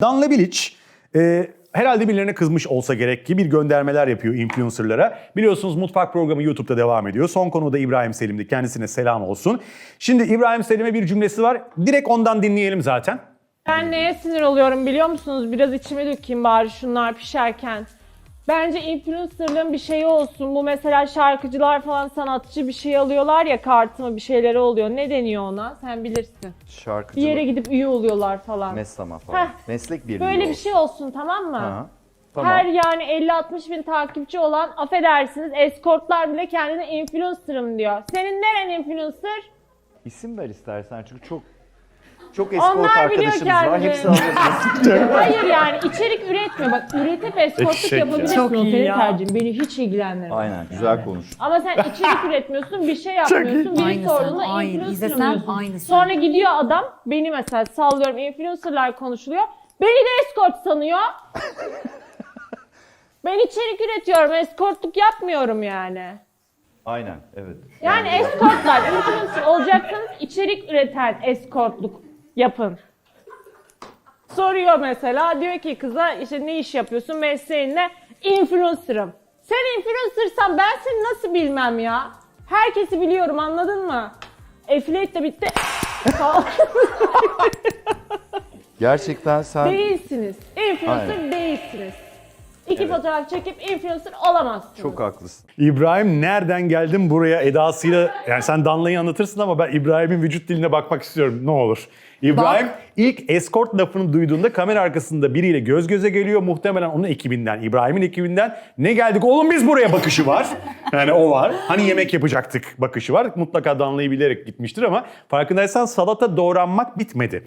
Danla Bilic e, herhalde birilerine kızmış olsa gerek ki bir göndermeler yapıyor influencerlara. Biliyorsunuz mutfak programı YouTube'da devam ediyor. Son konu da İbrahim Selim'di. Kendisine selam olsun. Şimdi İbrahim Selim'e bir cümlesi var. Direkt ondan dinleyelim zaten. Ben neye sinir oluyorum biliyor musunuz? Biraz içime dökeyim bari şunlar pişerken. Bence influencerlığın bir şeyi olsun. Bu mesela şarkıcılar falan sanatçı bir şey alıyorlar ya kartımı bir şeyleri oluyor. Ne deniyor ona? Sen bilirsin. Bir Şarkıcılık, yere gidip üye oluyorlar falan. meslama falan. Heh. Meslek birliği Böyle bir olsun. şey olsun tamam mı? Ha, Tamam. Her yani 50-60 bin takipçi olan affedersiniz eskortlar bile kendine influencer'ım diyor. Senin neren influencer? İsim ver istersen çünkü çok çok Onlar escort biliyor arkadaşımız var. kendini. Hepsi alabilir. Hayır yani içerik üretmiyor. Bak üretip eskortluk Eşek ya. yapabilirsin. Çok o iyi senin ya. tercihin. Beni hiç ilgilendirmez. Aynen güzel konuş. Ama sen içerik üretmiyorsun, bir şey yapmıyorsun. Biri Aynı sorduğunda sen, aynı. diyorsun. aynı sen. Sonra gidiyor adam, beni mesela sallıyorum influencerlar konuşuluyor. Beni de escort sanıyor. ben içerik üretiyorum, escortluk yapmıyorum yani. Aynen evet. Yani escortlar, influencer olacaksanız içerik üreten escortluk yapın. Soruyor mesela, diyor ki kıza işte ne iş yapıyorsun, mesleğin ne? Influencer'ım. Sen influencer'san ben seni nasıl bilmem ya? Herkesi biliyorum anladın mı? Affiliate de bitti. Gerçekten sen değilsiniz. Influencer Aynen. değilsiniz. İki fotoğraf çekip influencer olamazsınız. çok haklısın. İbrahim nereden geldin buraya edasıyla yani sen Danla'yı anlatırsın ama ben İbrahim'in vücut diline bakmak istiyorum ne olur. İbrahim ilk escort lafını duyduğunda kamera arkasında biriyle göz göze geliyor. Muhtemelen onun ekibinden, İbrahim'in ekibinden. Ne geldik oğlum biz buraya bakışı var. Yani o var. Hani yemek yapacaktık bakışı var. Mutlaka Danla'yı bilerek gitmiştir ama farkındaysan salata doğranmak bitmedi.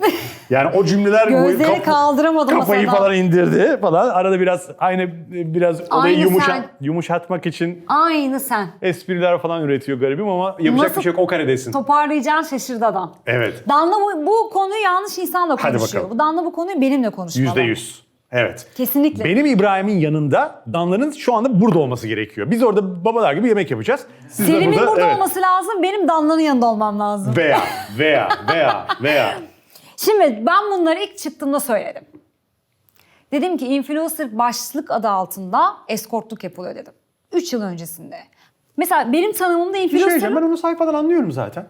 Yani o cümleler Gözleri kaf- kaldıramadı kafayı masadan. falan indirdi falan. Arada biraz aynı biraz olayı Aynı yumuşa- sen. yumuşatmak için Aynı sen. espriler falan üretiyor garibim ama yapacak Nasıl bir şey yok o karedesin. Toparlayacağın şaşırdı adam. Evet. Danla bu, bu konuyu yanlış insanla Hadi konuşuyor. bakalım. Bu Danla bu konuyu benimle konuşmalı. Yüzde yüz. Evet. Kesinlikle. Benim İbrahim'in yanında Danla'nın şu anda burada olması gerekiyor. Biz orada babalar gibi yemek yapacağız. Siz de Selim'in burada, evet. olması lazım, benim Danla'nın yanında olmam lazım. Veya, veya, veya, veya. Şimdi ben bunları ilk çıktığımda söyledim. Dedim ki influencer başlık adı altında eskortluk yapılıyor dedim. 3 yıl öncesinde. Mesela benim tanımımda Bir şey diyeceğim influencer ben onu sayfadan anlıyorum zaten.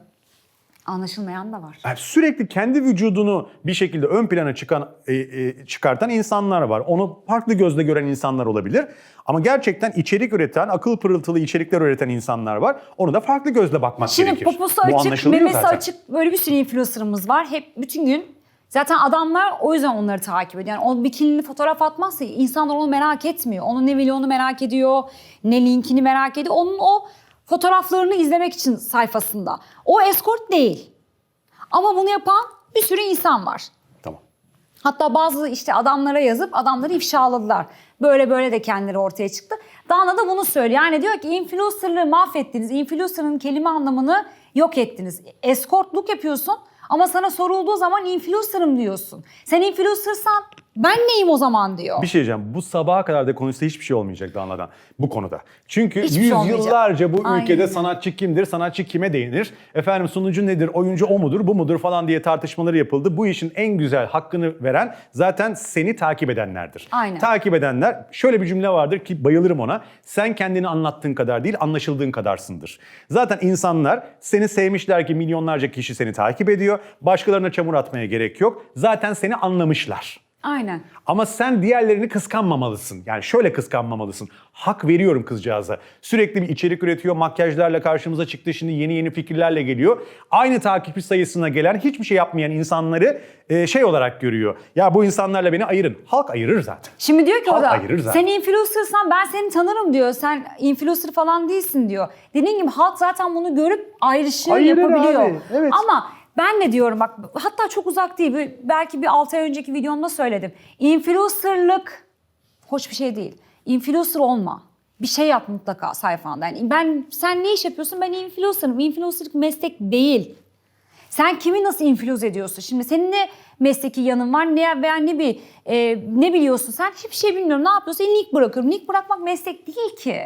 Anlaşılmayan da var. Yani sürekli kendi vücudunu bir şekilde ön plana çıkan e, e, çıkartan insanlar var. Onu farklı gözle gören insanlar olabilir. Ama gerçekten içerik üreten, akıl pırıltılı içerikler üreten insanlar var. Onu da farklı gözle bakmak Şimdi gerekir. poposu Bu açık, anlaşılıyor memesi zaten. açık böyle bir sürü influencer'ımız var. Hep bütün gün zaten adamlar o yüzden onları takip ediyor. Yani o bikinili fotoğraf atmazsa insanlar onu merak etmiyor. Onun ne milyonu merak ediyor, ne linkini merak ediyor. Onun o fotoğraflarını izlemek için sayfasında. O escort değil. Ama bunu yapan bir sürü insan var. Tamam. Hatta bazı işte adamlara yazıp adamları ifşaladılar. Böyle böyle de kendileri ortaya çıktı. Dana da bunu söylüyor. Yani diyor ki influencerlığı mahvettiniz. Influencer'ın kelime anlamını yok ettiniz. Escortluk yapıyorsun ama sana sorulduğu zaman influencer'ım diyorsun. Sen influencer'san ben neyim o zaman diyor. Bir şey diyeceğim. Bu sabaha kadar da konuşsa hiçbir şey olmayacak Danla'dan bu konuda. Çünkü Hiçbir şey yüzyıllarca bu Aynen ülkede sanatçı kimdir, sanatçı kime değinir, efendim sunucu nedir, oyuncu o mudur, bu mudur falan diye tartışmaları yapıldı. Bu işin en güzel hakkını veren zaten seni takip edenlerdir. Aynen. Takip edenler şöyle bir cümle vardır ki bayılırım ona. Sen kendini anlattığın kadar değil, anlaşıldığın kadarsındır. Zaten insanlar seni sevmişler ki milyonlarca kişi seni takip ediyor. Başkalarına çamur atmaya gerek yok. Zaten seni anlamışlar. Aynen. Ama sen diğerlerini kıskanmamalısın. Yani şöyle kıskanmamalısın. Hak veriyorum kızcağıza. Sürekli bir içerik üretiyor, makyajlarla karşımıza çıktı. Şimdi yeni yeni fikirlerle geliyor. Aynı takipçi sayısına gelen hiçbir şey yapmayan insanları e, şey olarak görüyor. Ya bu insanlarla beni ayırın. Halk ayırır zaten. Şimdi diyor ki Halk orada ayırır zaten. sen influencer'san ben seni tanırım diyor. Sen influencer falan değilsin diyor. Dediğim gibi halk zaten bunu görüp ayrışıyor Ayırır yapabiliyor. abi, evet. Ama ben de diyorum bak hatta çok uzak değil. Belki bir 6 ay önceki videomda söyledim. Influencer'lık hoş bir şey değil. Influencer olma. Bir şey yap mutlaka sayfanda. Yani ben sen ne iş yapıyorsun? Ben influencer'ım. Influencer'lık meslek değil. Sen kimi nasıl influence ediyorsun? Şimdi senin ne mesleki yanın var ne veya ne bir e, ne biliyorsun sen? Hiçbir şey bilmiyorum. Ne yapıyorsun? Link bırakıyorum. Link bırakmak meslek değil ki.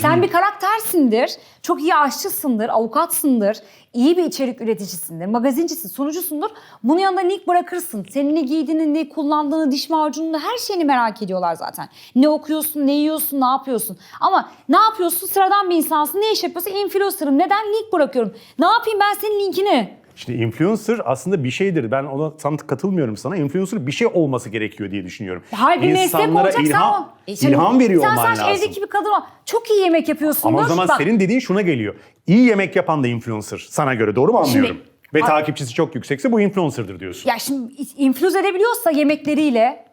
Sen bir karaktersindir, çok iyi aşçısındır, avukatsındır, iyi bir içerik üreticisindir, magazincisin, sunucusundur. Bunun yanında link bırakırsın. Senin ne giydiğini, ne kullandığını, diş macununu, her şeyini merak ediyorlar zaten. Ne okuyorsun, ne yiyorsun, ne yapıyorsun. Ama ne yapıyorsun? Sıradan bir insansın. Ne iş yapıyorsun? Influencer'ım. Neden link bırakıyorum? Ne yapayım ben senin linkini? İşte influencer aslında bir şeydir. Ben ona tam katılmıyorum sana. Influencer bir şey olması gerekiyor diye düşünüyorum. Hayır bir meslek İnsanlara olacaksa ilham. E şimdi ilham veriyor sen olman sadece lazım. evdeki bir kadın ol. Çok iyi yemek yapıyorsundur. Ama o zaman Bak, senin dediğin şuna geliyor. İyi yemek yapan da influencer. Sana göre doğru mu anlıyorum? Ve takipçisi çok yüksekse bu influencer'dır diyorsun. Ya şimdi influence edebiliyorsa yemekleriyle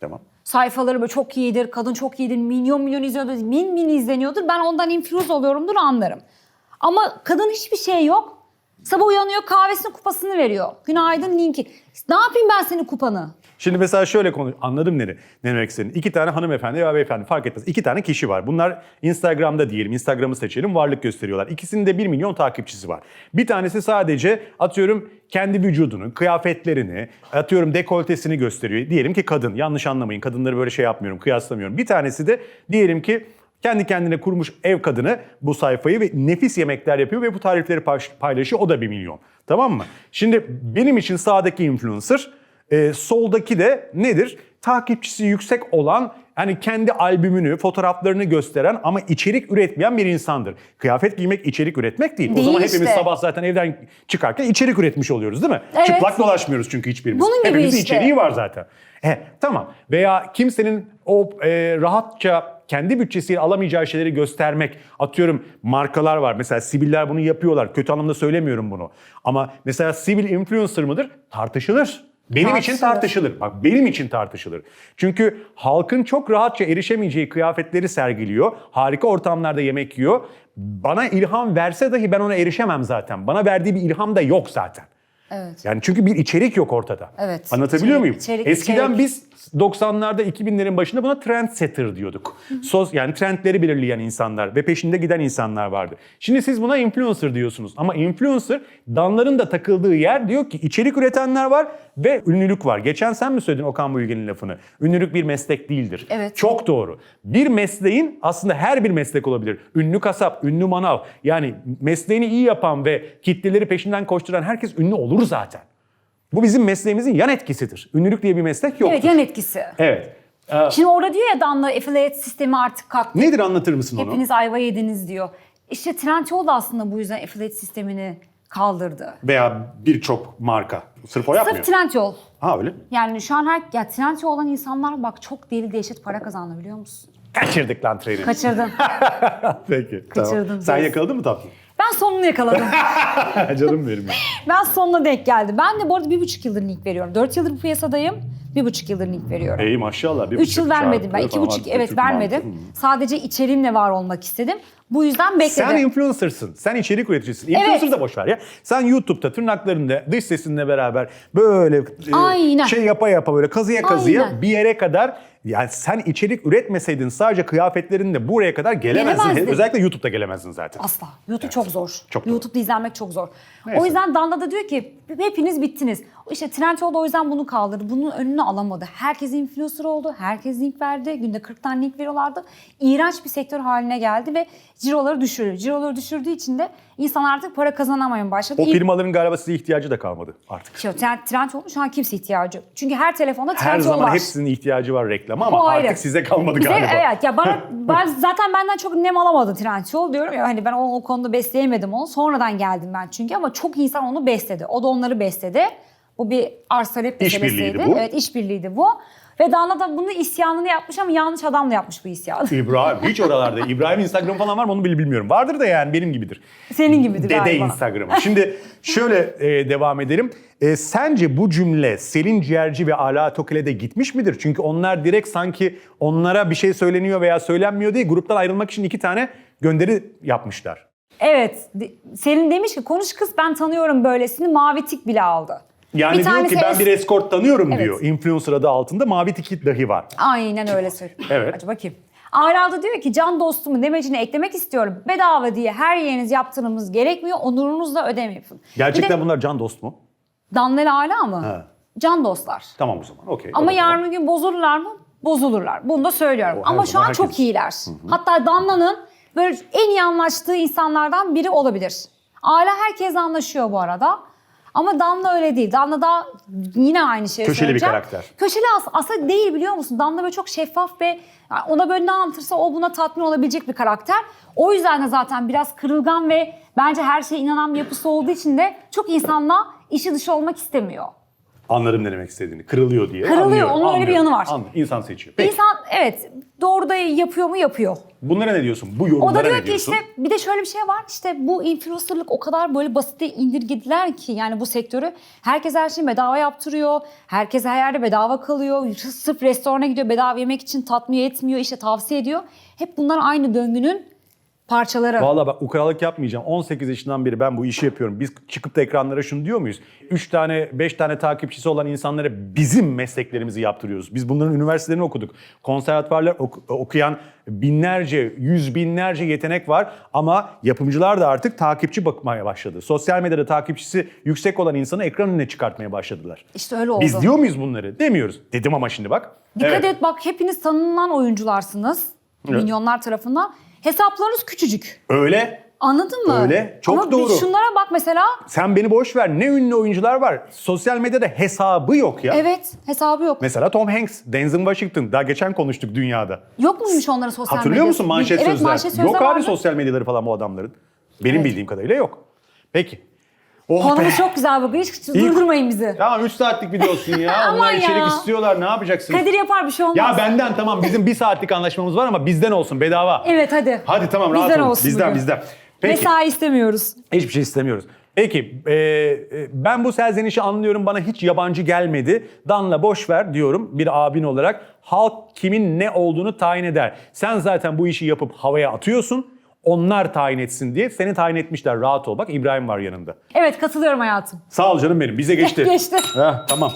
Tamam. sayfaları böyle çok iyidir, kadın çok iyidir, milyon milyon izliyordur, min min izleniyordur. Ben ondan influence oluyorumdur anlarım. Ama kadın hiçbir şey yok. Sabah uyanıyor kahvesini kupasını veriyor. Günaydın linki. Ne yapayım ben senin kupanı? Şimdi mesela şöyle konu anladım ne, ne demek istediğini. İki tane hanımefendi veya beyefendi fark etmez. İki tane kişi var. Bunlar Instagram'da diyelim. Instagram'ı seçelim. Varlık gösteriyorlar. İkisinin de 1 milyon takipçisi var. Bir tanesi sadece atıyorum kendi vücudunu, kıyafetlerini, atıyorum dekoltesini gösteriyor. Diyelim ki kadın. Yanlış anlamayın. Kadınları böyle şey yapmıyorum, kıyaslamıyorum. Bir tanesi de diyelim ki kendi kendine kurmuş ev kadını bu sayfayı ve nefis yemekler yapıyor ve bu tarifleri paylaş- paylaşıyor. O da 1 milyon. Tamam mı? Şimdi benim için sağdaki influencer e, soldaki de nedir? Takipçisi yüksek olan hani kendi albümünü, fotoğraflarını gösteren ama içerik üretmeyen bir insandır. Kıyafet giymek içerik üretmek değil. Değil o zaman hepimiz işte. sabah zaten evden çıkarken içerik üretmiş oluyoruz değil mi? Evet. Çıplak dolaşmıyoruz çünkü hiçbirimiz. Bunun gibi Hepimizin işte. içeriği var zaten. E, tamam. Veya kimsenin o e, rahatça kendi bütçesiyle alamayacağı şeyleri göstermek. Atıyorum markalar var. Mesela Sibiller bunu yapıyorlar. Kötü anlamda söylemiyorum bunu. Ama mesela Sibil influencer mıdır? Tartışılır. Benim için Tartışılır. tartışılır. Bak benim için tartışılır. Çünkü halkın çok rahatça erişemeyeceği kıyafetleri sergiliyor. Harika ortamlarda yemek yiyor. Bana ilham verse dahi ben ona erişemem zaten. Bana verdiği bir ilham da yok zaten. Evet. Yani çünkü bir içerik yok ortada. Evet. Anlatabiliyor İçerik, muyum? içerik, Eskiden içerik. biz 90'larda 2000'lerin başında buna trendsetter diyorduk. Sos yani trendleri belirleyen insanlar ve peşinde giden insanlar vardı. Şimdi siz buna influencer diyorsunuz ama influencer danların da takıldığı yer diyor ki içerik üretenler var ve ünlülük var. Geçen sen mi söyledin Okan Bayülgen'in lafını? Ünlülük bir meslek değildir. Evet. Çok doğru. Bir mesleğin aslında her bir meslek olabilir. Ünlü kasap, ünlü manav. Yani mesleğini iyi yapan ve kitleleri peşinden koşturan herkes ünlü olur zaten. Bu bizim mesleğimizin yan etkisidir. Ünlülük diye bir meslek yok. Evet yan etkisi. Evet. Ee, Şimdi orada diyor ya Danla affiliate sistemi artık kalktı. nedir anlatır mısın onu? Hepiniz ayva yediniz diyor. İşte Trendyol da aslında bu yüzden affiliate sistemini kaldırdı. Veya birçok marka. Sırf o yapmıyor. Sırf Trendyol. Ha öyle. Yani şu an her ya Trendyol olan insanlar bak çok deli dehşet para kazandı biliyor musun? Kaçırdık lan treni. Kaçırdın. Peki. Tamam. Kaçırdım, Sen yes. yakaladın mı tatlım? Ben sonunu yakaladım. Canım benim ben sonuna denk geldim. Ben de bu arada bir buçuk yıldır link veriyorum. Dört yıldır bu piyasadayım. Bir buçuk yıldır link veriyorum. İyi maşallah. Bir Üç buçuk yıl vermedim ben. çarpı iki falan, buçuk evet buçuk vermedim. mantığı. Sadece içeriğimle var olmak istedim. Bu yüzden bekledim. Sen influencer'sın. Sen içerik üreticisin. Influencer da boş ver ya. Sen YouTube'da tırnaklarında dış sesinle beraber böyle e, Aynen. şey yapa yapa böyle kazıya kazıya Aynen. bir yere kadar yani sen içerik üretmeseydin sadece kıyafetlerinle buraya kadar gelemezdin. Gelemezdin. Özellikle YouTube'da gelemezsin zaten. Asla. YouTube çok zor. Çok doğru. YouTube'da izlenmek çok zor. Neyse. O yüzden Danla da diyor ki hepiniz bittiniz. İşte Trendyol da o yüzden bunu kaldırdı. Bunun önünü alamadı. Herkes influencer oldu. Herkes link verdi. Günde 40 tane link veriyorlardı. İğrenç bir sektör haline geldi ve ciroları düşürüyor. Ciroları düşürdüğü için de insanlar artık para kazanamaya başladı. O İlk- firmaların galiba size ihtiyacı da kalmadı artık. Şey, Trend, Trendyol'un şu an kimse ihtiyacı. Çünkü her telefonda Her Trendyol zaman var. hepsinin ihtiyacı var reklama ama ayrı. artık size kalmadı Bize- galiba. Evet ya bana ben zaten benden çok nem alamadı Trendyol diyorum ya hani ben o, o konuda besleyemedim onu. Sonradan geldim ben çünkü ama çok insan onu besledi. O da onları besledi. Bu bir arz talep meselesiydi. Evet işbirliğiydi bu. Ve Dana da bunu isyanını yapmış ama yanlış adamla yapmış bu isyanı. İbrahim hiç oralarda. İbrahim Instagram falan var mı onu bile bilmiyorum. Vardır da yani benim gibidir. Senin gibidir Dede galiba. Instagram'ı. Şimdi şöyle e, devam edelim. E, sence bu cümle Selin Ciğerci ve Ala Tokil'e de gitmiş midir? Çünkü onlar direkt sanki onlara bir şey söyleniyor veya söylenmiyor diye gruptan ayrılmak için iki tane gönderi yapmışlar. Evet. Selin demiş ki konuş kız ben tanıyorum böylesini mavi tik bile aldı. Yani Bir diyor tanesi ki ben es- bir eskort tanıyorum Evet. diyor. Influencer adı altında mavi tiki dahi var. Aynen öyle söylüyor. Evet. Hadi bakayım. Aral da diyor ki can dostumu demecini eklemek istiyorum. Bedava diye her yeriniz yaptırmamız gerekmiyor. Onurunuzla ödeme yapın. Gerçekten Bir de bunlar can dost mu? Danlel Ala mı? Ha. Can dostlar. Tamam o zaman. Okey. Ama O da tamam. yarın bir gün bozulurlar mı? Bozulurlar. Bunu da söylüyorum. O her Ama şu zaman an çok herkes- iyiler. Hatta Danla'nın böyle en iyi anlaştığı insanlardan biri olabilir. Aile herkesle anlaşıyor bu arada. Ama Damla öyle değil. Damla da yine aynı şeyi Köşeli bir söyleyeceğim. karakter. Köşeli as aslında değil biliyor musun? Damla böyle çok şeffaf ve ona böyle ne anlatırsa o buna tatmin olabilecek bir karakter. O yüzden de zaten biraz kırılgan ve bence her şeye inanan bir yapısı olduğu için de çok insanla işi dışı olmak istemiyor. Anladım ne demek istediğini. Kırılıyor diye. Kırılıyor, Anlıyorum, onun öyle bir anlıyorum. yanı var. Anladım. İnsan seçiyor. Peki İnsan evet doğru da yapıyor mu yapıyor. bunlara ne diyorsun? Bu O yorumlara da diyor ne ki diyorsun? işte bir de şöyle bir şey var işte bu influencerlık o kadar böyle basite indirgediler ki yani bu sektörü. Herkes her şeyi bedava yaptırıyor. Herkes her yerde bedava kalıyor. Sırf restorana gidiyor bedava yemek için tatmin etmiyor işte tavsiye ediyor. Hep bunlar aynı döngünün parçaları. Vallahi bak ukalalık yapmayacağım. 18 yaşından beri ben bu işi yapıyorum. Biz çıkıp da ekranlara şunu diyor muyuz? 3 tane, 5 tane takipçisi olan insanlara bizim mesleklerimizi yaptırıyoruz. Biz bunların üniversitelerini okuduk. Konservatuvarlar ok- okuyan binlerce, yüz binlerce yetenek var. Ama yapımcılar da artık takipçi bakmaya başladı. Sosyal medyada takipçisi yüksek olan insanı ekran önüne çıkartmaya başladılar. İşte öyle oldu. Biz diyor muyuz bunları? Demiyoruz. Dedim ama şimdi bak. Dikkat Evet. et bak hepiniz tanınan oyuncularsınız. Evet. Milyonlar tarafından. Hesaplarınız küçücük. Öyle. Anladın mı? Öyle, çok Ama doğru. şunlara bak mesela. Sen beni boş ver. Ne ünlü oyuncular var. Sosyal medyada hesabı yok ya. Evet hesabı yok. Mesela Tom Hanks, Denzel Washington. Daha geçen konuştuk dünyada. Yok muymuş onların sosyal Hatırlıyor medyası? musun manşet evet, sözler? manşet sözler yok abi vardı. sosyal medyaları falan bu adamların. Benim Evet. bildiğim kadarıyla yok. Peki. Oh be. Konumuz çok güzel bugün. Hiç durdurmayın bizi. Tamam 3 saatlik video olsun ya. Aman Onlar ya. içerik istiyorlar. Ne yapacaksınız? Kadir yapar bir şey olmaz. Ya benden tamam bizim bir saatlik anlaşmamız var ama bizden olsun bedava. Evet hadi. Hadi tamam rahat Bizden olun. olsun bizden bugün. bizden. Peki. Mesai istemiyoruz. Hiçbir şey istemiyoruz. Peki e, e, ben bu serzenişi anlıyorum bana hiç yabancı gelmedi. Danla boş ver diyorum bir abin olarak. Halk kimin ne olduğunu tayin eder. Sen zaten bu işi yapıp havaya atıyorsun. Onlar tayin etsin diye seni tayin etmişler. Rahat ol bak İbrahim var yanında. Evet katılıyorum hayatım. Sağ ol canım benim bize geçti. Geçti. Heh, tamam.